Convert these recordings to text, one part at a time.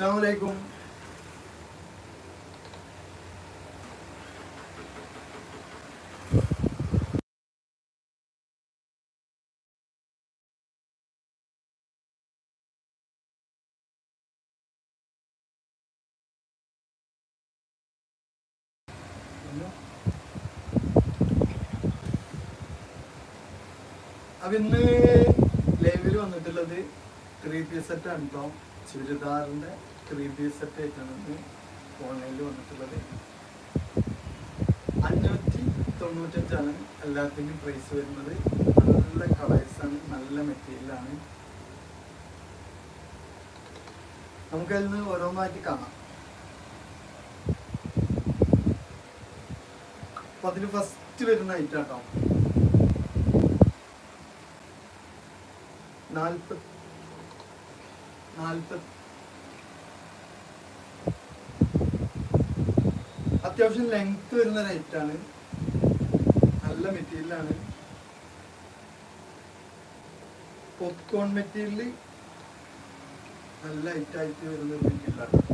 അസ്സാം വലൈക്കും അപ്പൊ ഇന്ന് ലൈവിൽ വന്നിട്ടുള്ളത് ത്രീ പീസ് സെറ്റ് ആണ് കേട്ടോ ചുരിദാറിന്റെ ത്രീ പീസ് സെറ്റ് ആയിട്ടാണ് ഓൺലൈനിൽ വന്നിട്ടുള്ളത്. അഞ്ഞൂറ്റി തൊണ്ണൂറ്റഞ്ചാണ് എല്ലാത്തിന്റെയും പ്രൈസ് വരുന്നത്. നല്ല കളേഴ്സാണ് നല്ല മെറ്റീരിയലാണ് നമുക്ക് അതിൽ നിന്ന് ഓരോന്നായിട്ട് കാണാം. അപ്പൊ അതിൽ ഫസ്റ്റ് വരുന്ന ഐറ്റാട്ടോ കേട്ടോ നാൽപ്പത് അത്യാവശ്യം ലെങ്ത് വരുന്ന റേറ്റാണ് നല്ല മെറ്റീരിയലാണ് പോപ്കോൺ മെറ്റീരിയൽ നല്ല ഹൈറ്റായിട്ട് വരുന്ന മെറ്റീരിയലാണ്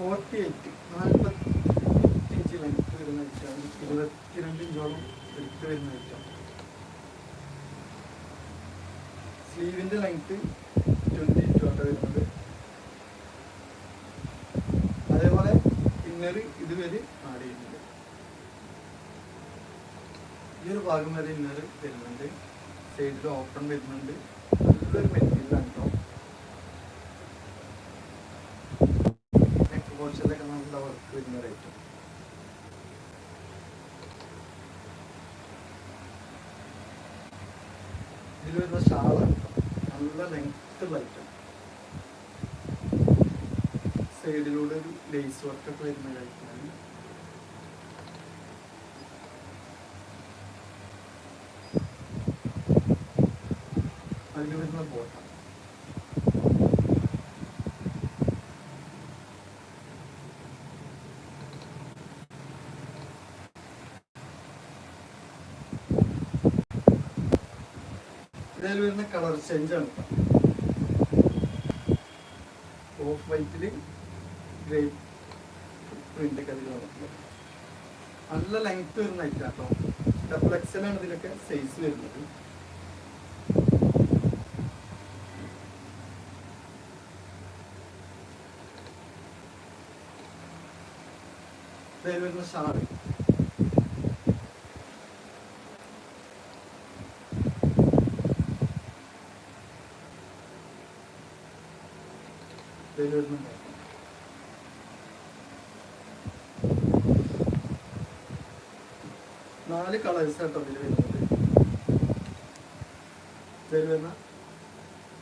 ഫോർട്ടി എയ്റ്റ് നാൽപ്പത്തി ഇഞ്ച് ലെങ്ത് വരുന്ന ഐറ്റാണ് ഇരുപത്തിരണ്ട് എടുത്ത് വരുന്ന ഐറ്റം സ്ലീവിന്റെ ലെങ്ത് ട്വന്റി ഇഞ്ച് ആട്ട വരുന്നത്. അതേപോലെ ഇതുവരെ ആഡ് ചെയ്യുന്നുണ്ട്. ഈ ഒരു ഭാഗം വരെ ഇന്നർ വരുന്നുണ്ട്. സൈഡിൽ ഓപ്പൺ വരുന്നുണ്ട്. നല്ലൊരു മെറ്റീരിയലാണ് കേട്ടോ നെക്ക് പോർഷനിലൊക്കെ നല്ല വർക്ക് വരുന്ന റേറ്റ് ഇതിൽ വരുന്ന നല്ല ലെങ്ത്ത് ലൈറ്റ് സൈഡിലൂടെ ഒരു ലേസ് വർക്കൊക്കെ വരുന്ന കഴിക്കാണ് അതിൽ വരുന്ന ബോട്ടം ഇതിൽ വരുന്ന കളർ ചേഞ്ച് ആണ്. ഓഫ് വൈറ്റിൽ ഗ്രേ പ്രിന്റ് വന്നിട്ടുള്ളത് നല്ല ലെങ്ത് വരുന്ന ഐറ്റം കേട്ടോ ഡബിൾ ആണ് ഇതിലൊക്കെ സൈസ് വരുന്നത്. ഇതിൽ വരുന്ന ഷാൾ. ഇതിൽ നാല് കളേഴ്സ് ആട്ടോ ഇതിൽ വരുന്നത്. ഇതിൽ വരുന്ന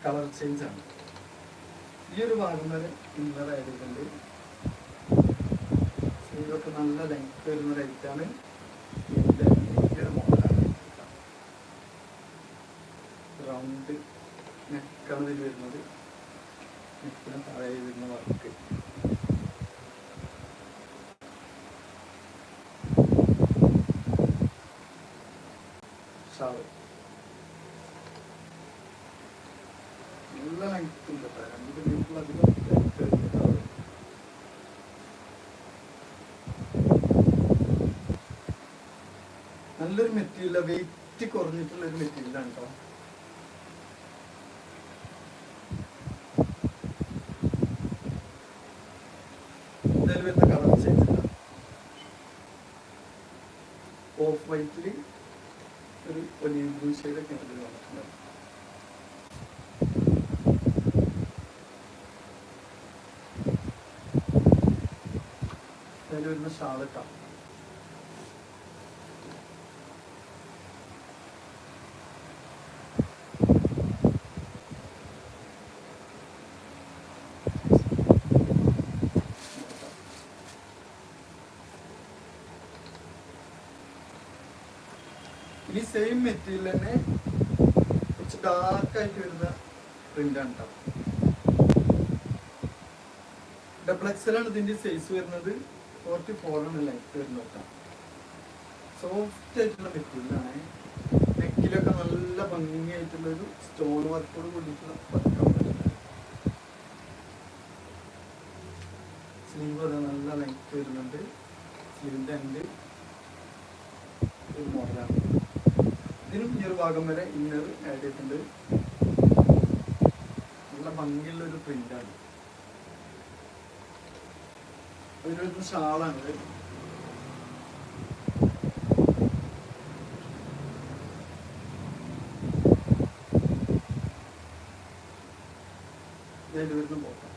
കളർ ചേഞ്ച് ആണ്. ഈ ഒരു ഭാഗം വരെ ഇന്നർ ആയതുകൊണ്ട് സ്ലീവൊക്കെ നല്ല ലെങ്ത് വരുന്ന റേറ്റാണ് ഇതിന്റെ ഈ ഒരു മോഡലാണ് റൗണ്ട് നെക്കാണ് ഇതിൽ വരുന്നത് നെക്കിന് താഴെ വരുന്ന വർക്ക് ഷാവ് നല്ല ലെങ്ത് ഉണ്ട് കേട്ടോ. രണ്ട് വീട്ടിലധികം ലെങ്ത് നല്ലൊരു മെറ്റീരിയൽ വെയിറ്റ് കുറഞ്ഞിട്ടുള്ള ഒരു മെറ്റീരിയലാണ് കേട്ടോ. വരുന്ന ഷാളട്ടാണ് ഇനി സെയിം മെറ്റീരിയൽ തന്നെ കുറച്ച് ഡാർക്ക് ആയിട്ട് വരുന്ന പ്രിന്റാണ് കേട്ടോ ഡബിൾ ആണ് ഇതിന്റെ സൈസ് വരുന്നത്. ഫോർട്ടി ഫോർ ആണ് ലെങ്ത് വരുന്നത് സോഫ്റ്റ് ആയിട്ടുള്ള മെറ്റീരിയലാണ് നെക്കിലൊക്കെ നല്ല ഭംഗിയായിട്ടുള്ള ഒരു സ്റ്റോൺ വർക്കോട് കൂടിയിട്ടുള്ള പക്കം സ്ലീവ് അത് നല്ല ലെങ്ത് വരുന്നുണ്ട്. സ്ലീവിന്റെ എൻഡ് ഒരു മോഡലാണ് ഇതിനും ഈ ഒരു ഭാഗം വരെ ഇന്നർ ആഡ് ചെയ്തിട്ടുണ്ട്. നല്ല ഭംഗിയുള്ള ഒരു പ്രിന്റാണ് അതിനൊരു ഷാളാണ്. ഇതിൽ വരുന്ന ബോട്ടം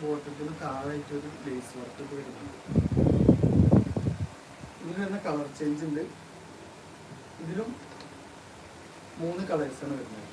ബോട്ടത്തിന് താഴായിട്ട് ഒരു ലേസ് വർക്ക് വരുന്നുണ്ട്. ഇതിന് തന്നെ കളർ ചേഞ്ച് ഉണ്ട്. ഇതിലും മൂന്ന് കളേഴ്സാണ് വരുന്നത്.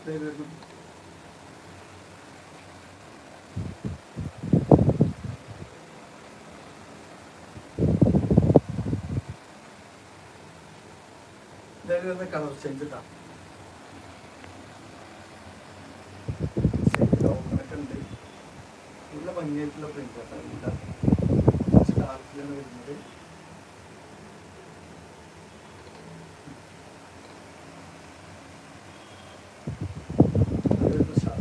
ഇതായത് വരുന്ന കളർ ചേഞ്ച് ഇട്ടാ. ഓപ്പണൊക്കെ ഉണ്ട് നല്ല ഭംഗിയായിട്ടുള്ള എല്ലാം കുറച്ച് ഡാർക്കിലാണ് വരുന്നത് അത് വരുന്ന ഷാൾ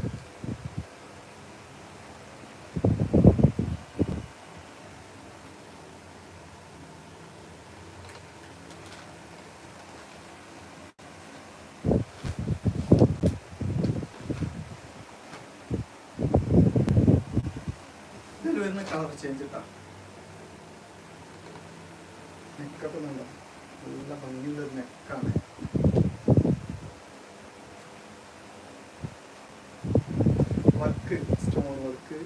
ഇതിൽ വരുന്ന കളർ ചേഞ്ച് ഇട്ടാ. നെക്കൊക്കെ നല്ല നല്ല ഭംഗിയുള്ള ഒരു നെക്കാണ് വർക്ക് സ്റ്റോൺ വർക്ക്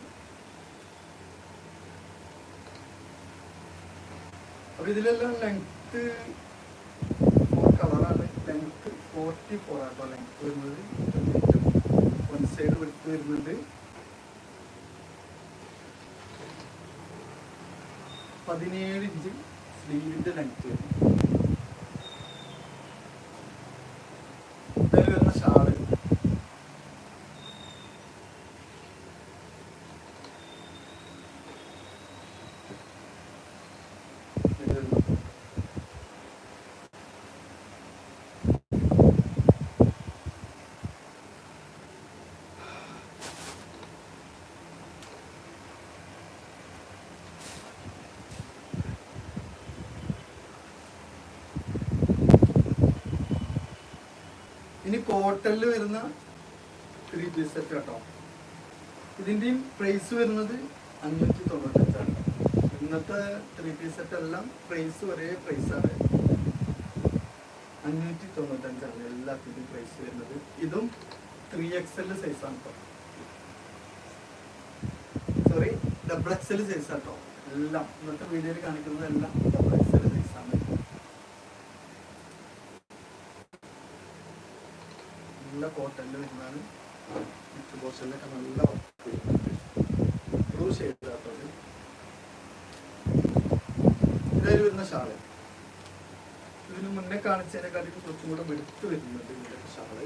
അപ്പൊ ഇതിലെല്ലാം ലെങ്ത് കളറാണ് ലെങ്ത് ഫോർട്ടി ഫോർ ആട്ടോ ലെങ്ത് വരുന്നത്. വൺ സൈഡ് വെടുത്ത് വരുന്നുണ്ട് പതിനേഴ് ഇഞ്ച് സ്ലീവിന്റെ ലെങ്ത് വരും ഇതിൽ വരുന്ന ഷാൾ ഇതിൽ വരുന്ന ഇനി കോട്ടണിൽ വരുന്ന ത്രീ പീസ് സെറ്റ് കേട്ടോ ഇതിന്റെയും പ്രൈസ് വരുന്നത് അഞ്ഞൂറ്റി തൊണ്ണൂറ്റഞ്ചാണ് ഇന്നത്തെ ത്രീ പീസ് സെറ്റ് എല്ലാം പ്രൈസ് ഒരേ പ്രൈസാണ് അഞ്ഞൂറ്റി തൊണ്ണൂറ്റഞ്ചാണ് എല്ലാത്തിന്റെയും പ്രൈസ് വരുന്നത്. ഇതും ത്രീ എക്സ് എൽ സൈസാണ് കേട്ടോ sorry double X L size കേട്ടോ എല്ലാം ഇന്നത്തെ വീഡിയോയിൽ കാണിക്കുന്നതെല്ലാം ഡബിൾ എക്സ് എൽ സൈസാണ് നല്ല കോട്ടന്റെ വരുന്നതാണ്. മറ്റു ബോസിലൊക്കെ നല്ല വർക്ക് ബ്ലൂ ഷെയ്ഡ് ആട്ടത് ഇതായി വരുന്ന ഷാൾ. ഇതിന് മുന്നേ കാണിച്ചതിനെക്കാട്ടിലും കുറച്ചും കൂടെ വെടുത്ത് വരുന്നുണ്ട് ഇതിന്റെ ഷാൾ.